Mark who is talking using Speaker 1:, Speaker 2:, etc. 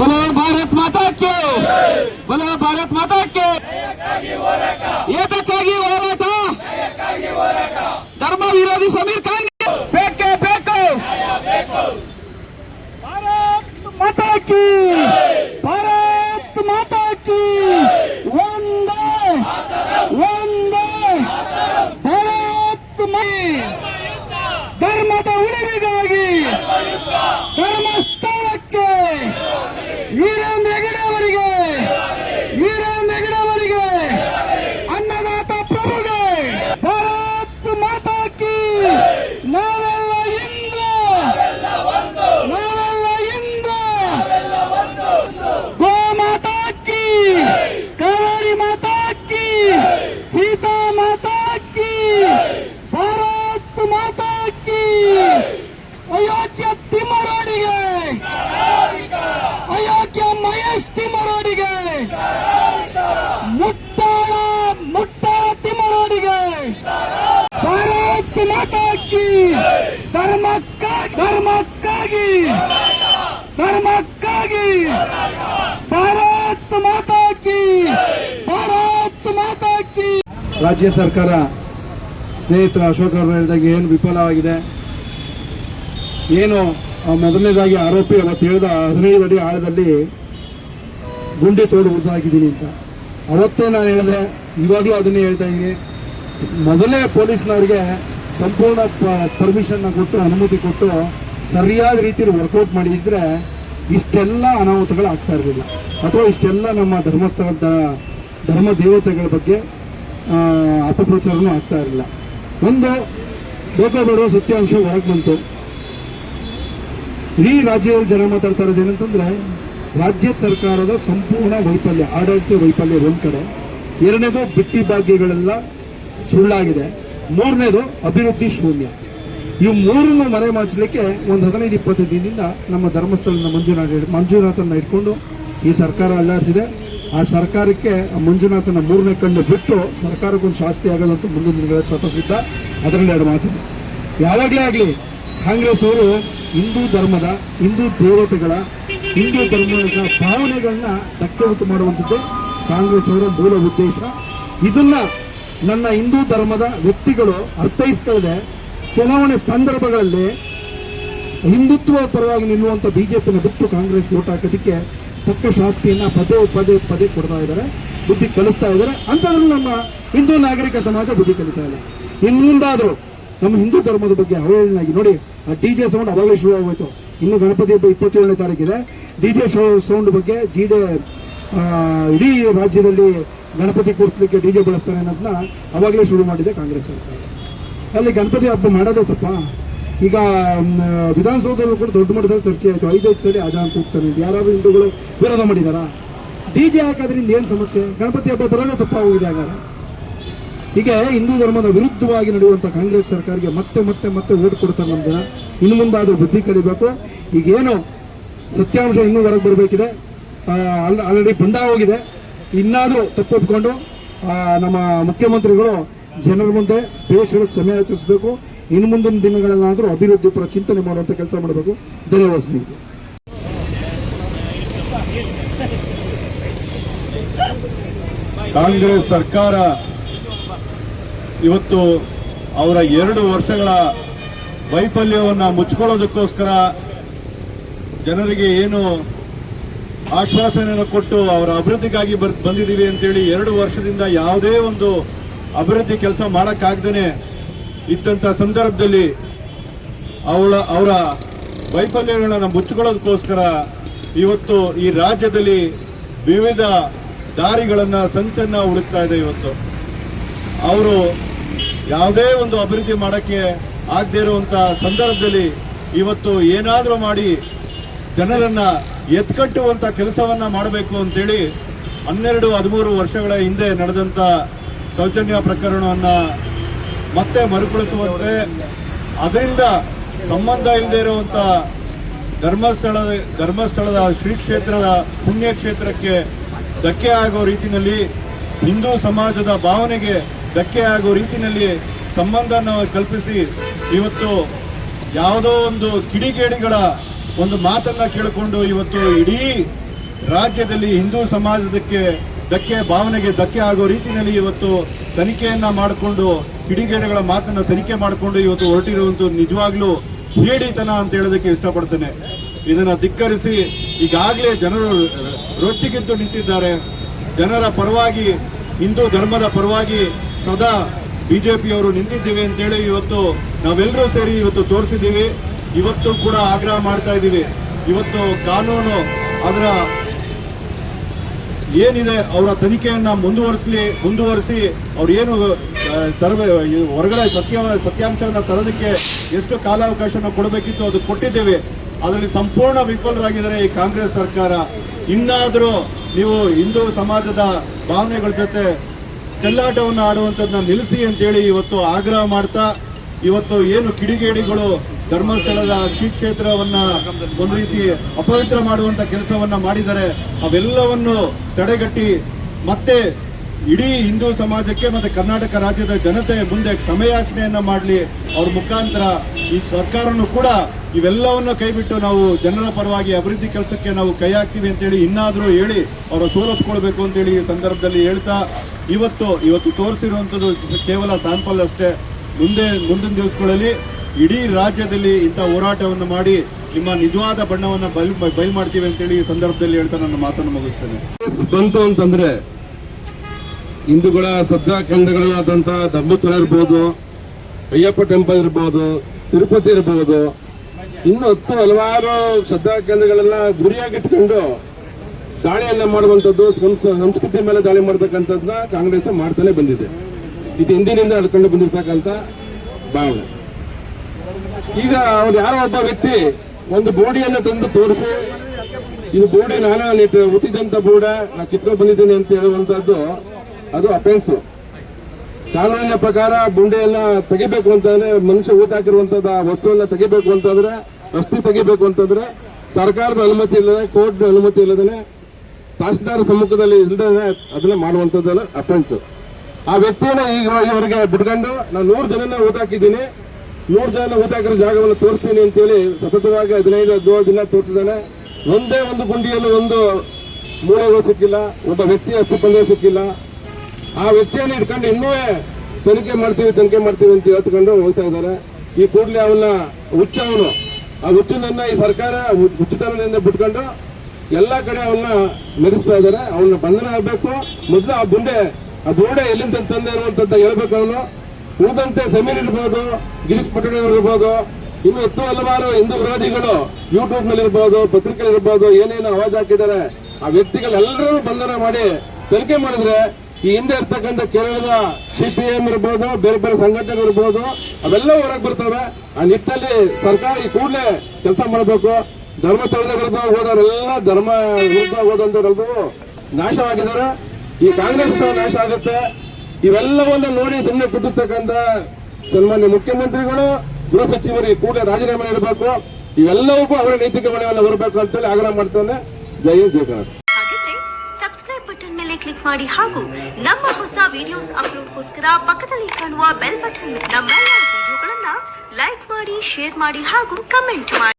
Speaker 1: बोलो भारत माता के बोलो भारत माता के ಏತಕ್ಕಾಗಿ ಹೋರಾಟ ಧರ್ಮ ವಿರೋಧಿ ಸಮೀರ್ ಖಾನ್ ಬೇಕೇ ಬೇಕು ಭಾರತ್ ಮಾತಾ ಕಿ ಭಾರತ್ ಮಾತಾ ಕಿ ಒಂದೇ ಒಂದೇ ಭಾರತ್ ಮೈ ಧರ್ಮದ ಉಳಿವಿಗಾಗಿ ಧರ್ಮಸ್ಥಳಕ್ಕೆ ಧರ್ಮಕ್ಕಾಗಿ ಧರ್ಮಕ್ಕಾಗಿ ಧರ್ಮಕ್ಕಾಗಿ ಭಾರತ್ ಮಾತಾಕಿ ಭಾರತ್ ಮಾತಾಕಿ.
Speaker 2: ರಾಜ್ಯ ಸರ್ಕಾರ ಸ್ನೇಹಿತರು ಅಶೋಕ್ ಅವರು ಹೇಳಿದಾಗ ಏನು ವಿಫಲವಾಗಿದೆ? ಏನು ಮೊದಲನೇದಾಗಿ ಆರೋಪಿ ಅವತ್ತು ಹೇಳಿದ ಹದಿನೈದು ಅಡಿ ಆಳದಲ್ಲಿ ಗುಂಡಿ ತೋಡು ಉದ್ದಾಗಿದ್ದೀನಿ ಅಂತ. ಅವತ್ತೇ ನಾನು ಹೇಳಿದೆ, ಇವಾಗಲೂ ಅದನ್ನೇ ಹೇಳ್ತಾ ಇದ್ದೀನಿ ಮೊದಲೇ ಪೊಲೀಸ್ನವ್ರಿಗೆ ಸಂಪೂರ್ಣ ಪರ್ಮಿಷನ್ನ ಕೊಟ್ಟು, ಅನುಮತಿ ಕೊಟ್ಟು ಸರಿಯಾದ ರೀತಿಯಲ್ಲಿ ವರ್ಕೌಟ್ ಮಾಡಿದ್ರೆ ಇಷ್ಟೆಲ್ಲ ಅನಾಹುತಗಳು ಆಗ್ತಾ ಇರಲಿಲ್ಲ. ಅಥವಾ ಇಷ್ಟೆಲ್ಲ ನಮ್ಮ ಧರ್ಮಸ್ಥಳದ ಧರ್ಮ ದೇವತೆಗಳ ಬಗ್ಗೆ ಅಪಪ್ರಚಾರನೂ ಆಗ್ತಾ ಇರಲಿಲ್ಲ. ಒಂದು, ಬೇಕೋ ಸತ್ಯಾಂಶ ಹೊರಗೆ ಬಂತು. ಇಡೀ ರಾಜ್ಯದಲ್ಲಿ ಜನ ಮಾತಾಡ್ತಾ ಇರೋದು ರಾಜ್ಯ ಸರ್ಕಾರದ ಸಂಪೂರ್ಣ ವೈಫಲ್ಯ, ಆಡಳಿತ ವೈಫಲ್ಯ ಒಂದು ಕಡೆ. ಎರಡನೇದು ಬಿಟ್ಟಿ ಭಾಗ್ಯಗಳೆಲ್ಲ ಸುಳ್ಳಾಗಿದೆ. ಮೂರನೇದು ಅಭಿವೃದ್ಧಿ ಶೂನ್ಯ. ಇವು ಮೂರನ್ನು ಮನೆ ಮಾಚಲಿಕ್ಕೆ ಒಂದು ಹದಿನೈದು ಇಪ್ಪತ್ತು ದಿನದಿಂದ ನಮ್ಮ ಧರ್ಮಸ್ಥಳದ ಮಂಜುನಾಥ ಮಂಜುನಾಥನ ಇಟ್ಕೊಂಡು ಈ ಸರ್ಕಾರ ಅಲ್ಲಾಡಿಸಿದೆ. ಆ ಸರ್ಕಾರಕ್ಕೆ ಮಂಜುನಾಥನ ಮೂರನೇ ಕಣ್ಣು ಬಿಟ್ಟು ಸರ್ಕಾರಕ್ಕೊಂದು ಶಾಸ್ತಿ ಆಗೋದಂತೂ ಮುಂದಿನ ದಿನಗಳಲ್ಲಿ ಸ್ವತಃಸಿದ್ಧ. ಅದರಲ್ಲಿ ಎರಡು ಮಾತಿದೆ ಯಾವಾಗಲೇ ಆಗಲಿ, ಕಾಂಗ್ರೆಸ್ ಅವರು ಹಿಂದೂ ಧರ್ಮದ, ಹಿಂದೂ ದೇವತೆಗಳ, ಹಿಂದೂ ಧರ್ಮದ ಭಾವನೆಗಳನ್ನ ಧಕ್ಕೆ ಉಂಟು ಮಾಡುವಂಥದ್ದು ಕಾಂಗ್ರೆಸ್ ಅವರ ಮೂಲ ಉದ್ದೇಶ. ಇದನ್ನ ನನ್ನ ಹಿಂದೂ ಧರ್ಮದ ವ್ಯಕ್ತಿಗಳು ಅರ್ಥೈಸ್ಕೊಳ್ಳದೆ ಚುನಾವಣೆ ಸಂದರ್ಭಗಳಲ್ಲಿ ಹಿಂದುತ್ವ ಪರವಾಗಿ ನಿಲ್ಲುವಂತ ಪಿನ ಬಿಟ್ಟು ಕಾಂಗ್ರೆಸ್ ಓಟ್ ಹಾಕೋದಕ್ಕೆ ತಕ್ಕ ಶಾಸ್ತಿಯನ್ನ ಪದೇ ಪದೇ ಪದೇ ಕೊಡ್ತಾ ಇದ್ದಾರೆ, ಬುದ್ಧಿ ಕಲಿಸ್ತಾ ಇದ್ದಾರೆ. ಅಂತಂದ್ರೂ ನಮ್ಮ ಹಿಂದೂ ನಾಗರಿಕ ಸಮಾಜ ಬುದ್ಧಿ ಕಲಿತಾ ಇಲ್ಲ. ಇನ್ನು ಮುಂದಾದರೂ ನಮ್ಮ ಹಿಂದೂ ಧರ್ಮದ ಬಗ್ಗೆ ಅವೇಳನಾಗಿ ನೋಡಿ, ಆ ಡಿ ಜೆ ಸೌಂಡ್ ಅವಾಗಲೇ ಶುರು ಆಗೋಯ್ತು. ಇನ್ನು ಗಣಪತಿ ಹಬ್ಬ ಇಪ್ಪತ್ತೇಳನೇ ತಾರೀಕಿದೆ. ಡಿ ಜೆ ಸೌಂಡ್ ಬಗ್ಗೆ ಜಿ ಡೆ ಇಡೀ ರಾಜ್ಯದಲ್ಲಿ ಗಣಪತಿ ಕೂರಿಸ್ಲಿಕ್ಕೆ ಡಿ ಜೆ ಬಳಸ್ತಾರೆ ಅನ್ನೋದನ್ನ ಅವಾಗಲೇ ಶುರು ಮಾಡಿದೆ ಕಾಂಗ್ರೆಸ್ ಸರ್ಕಾರ. ಅಲ್ಲಿ ಗಣಪತಿ ಹಬ್ಬ ಮಾಡೋದೇ ತಪ್ಪ. ಈಗ ವಿಧಾನಸೌಧದಲ್ಲೂ ಕೂಡ ದೊಡ್ಡ ಮಟ್ಟದಲ್ಲಿ ಚರ್ಚೆ ಆಯಿತು. ಐದೈದು ಸರಿ ಅಜಾನ್ ಕೂಗ್ತಾನೆ ಯಾರಾದರೂ ಯಾರಾದ್ರೂ ಹಿಂದೂಗಳು ವಿರೋಧ ಮಾಡಿದಾರ? ಡಿ ಜೆ ಹಾಕೋದ್ರಿಂದ ಏನು ಸಮಸ್ಯೆ? ಗಣಪತಿ ಹಬ್ಬ ಬರೋದೇ ತಪ್ಪಾಗೋಗಿದೆ ಹಾಗಾದ್ರೆ. ಹೀಗೆ ಹಿಂದೂ ಧರ್ಮದ ವಿರುದ್ಧವಾಗಿ ನಡೆಯುವಂಥ ಕಾಂಗ್ರೆಸ್ ಸರ್ಕಾರಕ್ಕೆ ಮತ್ತೆ ಮತ್ತೆ ಮತ್ತೆ ಓಟ್ ಕೊಡ್ತಾರೆ ನಮ್ಮ ಜನ. ಇನ್ನು ಅದು ಬುದ್ಧಿ ಕಲಿಬೇಕು. ಈಗೇನು ಸತ್ಯಾಂಶ ಇನ್ನೂ ಹೊರಗೆ ಬರಬೇಕಿದೆ. ಆಲ್ರೆಡಿ ಬಂದ ಹೋಗಿದೆ. ಇನ್ನಾದರೂ ತಪ್ಪೊಪ್ಕೊಂಡು ನಮ್ಮ ಮುಖ್ಯಮಂತ್ರಿಗಳು ಜನರ ಮುಂದೆ ದೇಶದ ಸಮಯ ಆಚರಿಸಬೇಕು. ಇನ್ನು ಮುಂದಿನ ದಿನಗಳಲ್ಲಾದರೂ ಅಭಿವೃದ್ಧಿ ಪರ ಚಿಂತನೆ ಮಾಡುವಂಥ ಕೆಲಸ ಮಾಡಬೇಕು. ಧನ್ಯವಾದ ಸ್ನೇಹಿತರೆ.
Speaker 3: ಕಾಂಗ್ರೆಸ್ ಸರ್ಕಾರ ಇವತ್ತು ಅವರ ಎರಡು ವರ್ಷಗಳ ವೈಫಲ್ಯವನ್ನು ಮುಚ್ಕೊಳ್ಳೋದಕ್ಕೋಸ್ಕರ ಜನರಿಗೆ ಏನು ಆಶ್ವಾಸನೆಯನ್ನು ಕೊಟ್ಟು ಅವರ ಅಭಿವೃದ್ಧಿಗಾಗಿ ಬರ್, ಬಂದಿದ್ದೀವಿ ಅಂತೇಳಿ ಎರಡು ವರ್ಷದಿಂದ ಯಾವುದೇ ಒಂದು ಅಭಿವೃದ್ಧಿ ಕೆಲಸ ಮಾಡೋಕ್ಕಾಗ್ದೇ ಇದ್ದಂಥ ಸಂದರ್ಭದಲ್ಲಿ ಅವಳ, ಅವರ ವೈಫಲ್ಯಗಳನ್ನು ಮುಚ್ಚಿಕೊಳ್ಳೋದಕ್ಕೋಸ್ಕರ ಇವತ್ತು ಈ ರಾಜ್ಯದಲ್ಲಿ ವಿವಿಧ ದಾರಿಗಳನ್ನು ಸಂಚನ್ನ ಹುಡುಕ್ತಾ ಇದೆ ಇವತ್ತು. ಅವರು ಯಾವುದೇ ಒಂದು ಅಭಿವೃದ್ಧಿ ಮಾಡೋಕ್ಕೆ ಆಗದೇ ಇರುವಂಥ ಸಂದರ್ಭದಲ್ಲಿ ಇವತ್ತು ಏನಾದರೂ ಮಾಡಿ ಜನರನ್ನ ಎತ್ಕಟ್ಟುವಂಥ ಕೆಲಸವನ್ನ ಮಾಡಬೇಕು ಅಂತೇಳಿ ಹನ್ನೆರಡು, ಹದಿಮೂರು ವರ್ಷಗಳ ಹಿಂದೆ ನಡೆದಂಥ ಸೌಜನ್ಯ ಪ್ರಕರಣವನ್ನು ಮತ್ತೆ ಮರುಕಳಿಸುವಂತೆ ಅದರಿಂದ ಸಂಬಂಧ ಇಲ್ಲದೆ ಇರುವಂಥ ಧರ್ಮಸ್ಥಳ, ಧರ್ಮಸ್ಥಳದ ಶ್ರೀ ಕ್ಷೇತ್ರದ ಪುಣ್ಯಕ್ಷೇತ್ರಕ್ಕೆ ಧಕ್ಕೆ ಆಗೋ ರೀತಿಯಲ್ಲಿ ಹಿಂದೂ ಸಮಾಜದ ಭಾವನೆಗೆ ಧಕ್ಕೆ ಆಗೋ ರೀತಿಯಲ್ಲಿ ಸಂಬಂಧನ ಕಲ್ಪಿಸಿ ಇವತ್ತು ಯಾವುದೋ ಒಂದು ಕಿಡಿಗೇಡಿಗಳ ಒಂದು ಮಾತನ್ನ ಕೇಳಿಕೊಂಡು ಇವತ್ತು ಇಡೀ ರಾಜ್ಯದಲ್ಲಿ ಹಿಂದೂ ಸಮಾಜದಕ್ಕೆ ಧಕ್ಕೆ, ಭಾವನೆಗೆ ಧಕ್ಕೆ ಆಗೋ ರೀತಿಯಲ್ಲಿ ಇವತ್ತು ತನಿಖೆಯನ್ನ ಮಾಡಿಕೊಂಡು, ಕಿಡಿಗೇಡಿಗಳ ಮಾತನ್ನ ತನಿಖೆ ಮಾಡಿಕೊಂಡು ಇವತ್ತು ಹೊರಟಿರುವಂತ ನಿಜವಾಗ್ಲೂ ಹೇಡಿತನ ಅಂತ ಹೇಳೋದಕ್ಕೆ ಇಷ್ಟಪಡ್ತೇನೆ. ಇದನ್ನ ಧಿಕ್ಕರಿಸಿ ಈಗಾಗಲೇ ಜನರು ರೊಚ್ಚಿಗೆದ್ದು ನಿಂತಿದ್ದಾರೆ. ಜನರ ಪರವಾಗಿ, ಹಿಂದೂ ಧರ್ಮದ ಪರವಾಗಿ ಸದಾ ಬಿಜೆಪಿಯವರು ನಿಂತಿದ್ದೀವಿ ಅಂತೇಳಿ ಇವತ್ತು ನಾವೆಲ್ಲರೂ ಸೇರಿ ಇವತ್ತು ತೋರಿಸಿದ್ದೀವಿ. ಇವತ್ತು ಕೂಡ ಆಗ್ರಹ ಮಾಡ್ತಾ ಇದ್ದೀವಿ. ಇವತ್ತು ಕಾನೂನು ಅದರ ಏನಿದೆ ಅವರ ತನಿಖೆಯನ್ನು ಮುಂದುವರಿಸಲಿ, ಮುಂದುವರಿಸಿ ಅವ್ರು ಏನು ತರಬೇ ಹೊರಗಡೆ ಸತ್ಯ, ಸತ್ಯಾಂಶವನ್ನು ತರೋದಕ್ಕೆ ಎಷ್ಟು ಕಾಲಾವಕಾಶವನ್ನು ಕೊಡಬೇಕಿತ್ತು ಅದು ಕೊಟ್ಟಿದ್ದೇವೆ. ಅದರಲ್ಲಿ ಸಂಪೂರ್ಣ ವಿಫಲರಾಗಿದ್ದಾರೆ ಈ ಕಾಂಗ್ರೆಸ್ ಸರ್ಕಾರ. ಇನ್ನಾದರೂ ನೀವು ಹಿಂದೂ ಸಮಾಜದ ಭಾವನೆಗಳ ಜೊತೆ ಚೆಲ್ಲಾಟವನ್ನು ಆಡುವಂಥದ್ದನ್ನ ನಿಲ್ಲಿಸಿ ಅಂತೇಳಿ ಇವತ್ತು ಆಗ್ರಹ ಮಾಡ್ತಾ ಇವತ್ತು ಏನು ಕಿಡಿಗೇಡಿಗಳು ಧರ್ಮಸ್ಥಳದ ಶ್ರೀ ಕ್ಷೇತ್ರವನ್ನ ಒಂದು ರೀತಿ ಅಪವಿತ್ರ ಮಾಡುವಂತ ಕೆಲಸವನ್ನ ಮಾಡಿದ್ದಾರೆ ಅವೆಲ್ಲವನ್ನು ತಡೆಗಟ್ಟಿ ಮತ್ತೆ ಇಡೀ ಹಿಂದೂ ಸಮಾಜಕ್ಕೆ ಮತ್ತೆ ಕರ್ನಾಟಕ ರಾಜ್ಯದ ಜನತೆ ಮುಂದೆ ಕ್ಷಮೆಯಾಚನೆಯನ್ನ ಮಾಡಲಿ ಅವ್ರ ಮುಖಾಂತರ ಈ ಸರ್ಕಾರನು ಕೂಡ ಇವೆಲ್ಲವನ್ನು ಕೈಬಿಟ್ಟು ನಾವು ಜನರ ಪರವಾಗಿ ಅಭಿವೃದ್ಧಿ ಕೆಲಸಕ್ಕೆ ನಾವು ಕೈ ಹಾಕ್ತೀವಿ ಅಂತೇಳಿ ಇನ್ನಾದರೂ ಹೇಳಿ ಅವರ ಸೋಲೊಪ್ಕೊಳ್ಬೇಕು ಅಂತೇಳಿ ಈ ಸಂದರ್ಭದಲ್ಲಿ ಹೇಳ್ತಾ, ಇವತ್ತು ಇವತ್ತು ತೋರಿಸಿರುವಂಥದ್ದು ಕೇವಲ ಸ್ಯಾಂಪಲ್ ಅಷ್ಟೇ. ಮುಂದೆ ಮುಂದಿನ ದಿವಸಗಳಲ್ಲಿ ಇಡೀ ರಾಜ್ಯದಲ್ಲಿ ಇಂಥ ಹೋರಾಟವನ್ನು ಮಾಡಿ ನಿಮ್ಮ ನಿಜವಾದ ಬಣ್ಣವನ್ನು ಬಯಲು ಬಯಲು ಮಾಡ್ತೀವಿ ಅಂತೇಳಿ ಈ ಸಂದರ್ಭದಲ್ಲಿ ಹೇಳ್ತಾ ನನ್ನ ಮಾತನ್ನು ಮುಗಿಸ್ತೇನೆ.
Speaker 1: ಬಂತು ಅಂತಂದ್ರೆ ಹಿಂದೂಗಳ ಶ್ರದ್ಧಾ ಕೇಂದ್ರಗಳಾದಂಥ ಧರ್ಮಸ್ಥಳ ಇರ್ಬೋದು, ಅಯ್ಯಪ್ಪ ಟೆಂಪಲ್ ಇರ್ಬೋದು, ತಿರುಪತಿ ಇರ್ಬೋದು, ಇನ್ನು ಹತ್ತು ಹಲವಾರು ಶ್ರದ್ಧಾ ಕೇಂದ್ರಗಳೆಲ್ಲ ಗುರಿಯಾಗಿಟ್ಕೊಂಡು ದಾಳಿಯನ್ನ ಮಾಡುವಂಥದ್ದು ಸಂಸ್- ಸಂಸ್ಕೃತಿ ಮೇಲೆ ದಾಳಿ ಮಾಡ್ತಕ್ಕಂಥದ್ದನ್ನ ಕಾಂಗ್ರೆಸ್ ಮಾಡ್ತಾನೆ ಬಂದಿದೆ. ಇದು ಹಿಂದಿನಿಂದ ನಡ್ಕೊಂಡು ಬಂದಿರ್ತಕ್ಕಂಥ ಭಾವನೆ. ಈಗ ಅವ್ರು ಯಾರೋ ಒಬ್ಬ ವ್ಯಕ್ತಿ ಒಂದು ಬೋಡಿಯನ್ನು ತಂದು ತೋರಿಸಿ, ಇದು ಬೋಡಿ ನಾನು ನೆಟ್, ಹುಟ್ಟಿದಂತ ಬೋಡ ನಾ ಕಿತ್ಕೊಂಡು ಬಂದಿದ್ದೀನಿ ಅಂತ ಹೇಳುವಂತದ್ದು ಅದು ಅಫೆನ್ಸು ಕಾನೂನಿನ ಪ್ರಕಾರ ಬುಂಡೆಯನ್ನ ತೆಗಿಬೇಕು ಅಂತಂದ್ರೆ, ಮನುಷ್ಯ ಊಟ ಹಾಕಿರುವಂತದ ವಸ್ತುವನ್ನ ತೆಗಿಬೇಕು ಅಂತಂದ್ರೆ ರಸ್ತೆ ತೆಗಿಬೇಕು ಅಂತಂದ್ರೆ, ಸರ್ಕಾರದ ಅನುಮತಿ ಇಲ್ಲದೆ ಕೋರ್ಟ್ ಅನುಮತಿ ಇಲ್ಲದೇ ತಹಸೀಲ್ದಾರ್ ಸಮ್ಮುಖದಲ್ಲಿ ಇಲ್ಲದೇ ಅದನ್ನ ಮಾಡುವಂಥದ್ದನ್ನ ಅಫೆನ್ಸ್ ಆ ವ್ಯಕ್ತಿಯನ್ನ ಈಗ ಇವರಿಗೆ ಬಿಟ್ಕೊಂಡು ನಾನು ನೂರು ಜನನ ಓದಾಕಿದ್ದೀನಿ ನೂರು ಜನ ಓದಾಕಿರೋ ಜಾಗವನ್ನು ತೋರಿಸ್ತೀನಿ ಅಂತೇಳಿ ಸತತವಾಗಿ ಹದಿನೈದು, ಹದಿನೇಳು ದಿನ ತೋರಿಸಿದಾನೆ ಒಂದೇ ಒಂದು ಗುಂಡಿಯಲ್ಲೂ ಒಂದು ಮೂಳೆಗಳು ಸಿಕ್ಕಿಲ್ಲ, ಒಬ್ಬ ವ್ಯಕ್ತಿ ಅಷ್ಟು ಪಂದ್ಯ ಸಿಕ್ಕಿಲ್ಲ. ಆ ವ್ಯಕ್ತಿಯನ್ನು ಇಟ್ಕೊಂಡು ಇನ್ನೂ ತನಿಖೆ ಮಾಡ್ತೀವಿ ತನಿಖೆ ಮಾಡ್ತೀವಿ ಅಂತ ಹೇಳ್ಕೊಂಡು ಹೋಗ್ತಾ ಇದ್ದಾರೆ. ಈ ಕೂಡಲೇ ಅವನ್ನ ಹುಚ್ಚ ಅವನು. ಆ ಹುಚ್ಚನನ್ನ ಈ ಸರ್ಕಾರ ಹುಚ್ಚುತನದಿಂದ ಬಿಟ್ಕೊಂಡು ಎಲ್ಲಾ ಕಡೆ ಅವನ್ನ ನಡೆಸ್ತಾ ಇದ್ದಾರೆ. ಅವನ್ನ ಬಂಧನ ಆಗ್ಬೇಕು. ಮೊದಲು ಆ ಬುಂಡೆ ಆ ಬೋಡೆ ಎಲ್ಲಿಂದ ತಂದೆ ಅನ್ನುವಂಥದ್ದು ಹೇಳ್ಬೇಕು ಅವನು. ಉಳಿದಂತೆ ಸಮೀರ್ ಇರ್ಬೋದು, ಗಿರೀಶ್ ಪಟೇಲ್ ಇರ್ಬೋದು, ಇನ್ನು ಹತ್ತು ಹಲವಾರು ಹಿಂದೂ ವಿರೋಧಿಗಳು ಯೂಟ್ಯೂಬ್ನಲ್ಲಿ ಇರ್ಬೋದು ಪತ್ರಿಕೆಗಳಿರ್ಬೋದು ಏನೇನು ಅವಾಜ್ ಹಾಕಿದ್ದಾರೆ. ಆ ವ್ಯಕ್ತಿಗಳೆಲ್ಲರೂ ಬಂಧನ ಮಾಡಿ ತನಿಖೆ ಮಾಡಿದ್ರೆ ಈ ಹಿಂದೆ ಇರ್ತಕ್ಕಂಥ ಕೇರಳದ ಸಿಪಿಎಂ ಇರ್ಬೋದು, ಬೇರೆ ಬೇರೆ ಸಂಘಟನೆ ಇರ್ಬೋದು ಅವೆಲ್ಲ ಹೊರಗೆ ಬರ್ತವೆ. ಆ ನಿಟ್ಟಿನಲ್ಲಿ ಸರ್ಕಾರ ಈ ಕೂಡಲೇ ಕೆಲಸ ಮಾಡಬೇಕು. ಧರ್ಮಸ್ಥಳದ ವಿರುದ್ಧ ಹೋದವರೆಲ್ಲ ಧರ್ಮ ವಿರುದ್ಧ ಹೋದಂತವರೆಲ್ಲರೂ ನಾಶವಾಗಿದ್ದಾರೆ. ಈ ಕಾಂಗ್ರೆಸ್ ಸಹ ನಾಶ ಆಗುತ್ತೆ. ಇವೆಲ್ಲವನ್ನ ನೋಡಿ ಸುಮ್ಮನೆ ಕೂತಿರ್ತಕ್ಕಂಥ ಸನ್ಮಾನ್ಯ ಮುಖ್ಯಮಂತ್ರಿಗಳು ಗೃಹ ಸಚಿವರಿಗೆ ಕೂಡಲೇ ರಾಜೀನಾಮೆ ನೀಡಬೇಕು. ಇವೆಲ್ಲವಕ್ಕೂ ಅವರ ನೈತಿಕ ಹೊಣೆಯನ್ನು ಬರಬೇಕು ಅಂತೇಳಿ ಆಗ್ರಹ ಮಾಡ್ತಾನೆ. ಜೈ ಹಿಂದ್, ಜೈ ಕರ್ನಾಟಕ
Speaker 4: ಸಬ್ಸ್ಕ್ರೈಬ್ ಬಟನ್ ಮೇಲೆ ಕ್ಲಿಕ್ ಮಾಡಿ ಹಾಗೂ ನಮ್ಮ ಹೊಸ ವಿಡಿಯೋಸ್ ಅಪ್ಲೋಡ್ಗೋಸ್ಕರ ಪಕ್ಕದಲ್ಲಿ ಕಾಣುವ ಬೆಲ್ ಬಟನ್ ನಮ್ಮೆಲ್ಲ ವಿಡಿಯೋಗಳನ್ನ ಲೈಕ್ ಮಾಡಿ ಶೇರ್ ಮಾಡಿ ಹಾಗೂ ಕಮೆಂಟ್ ಮಾಡಿ.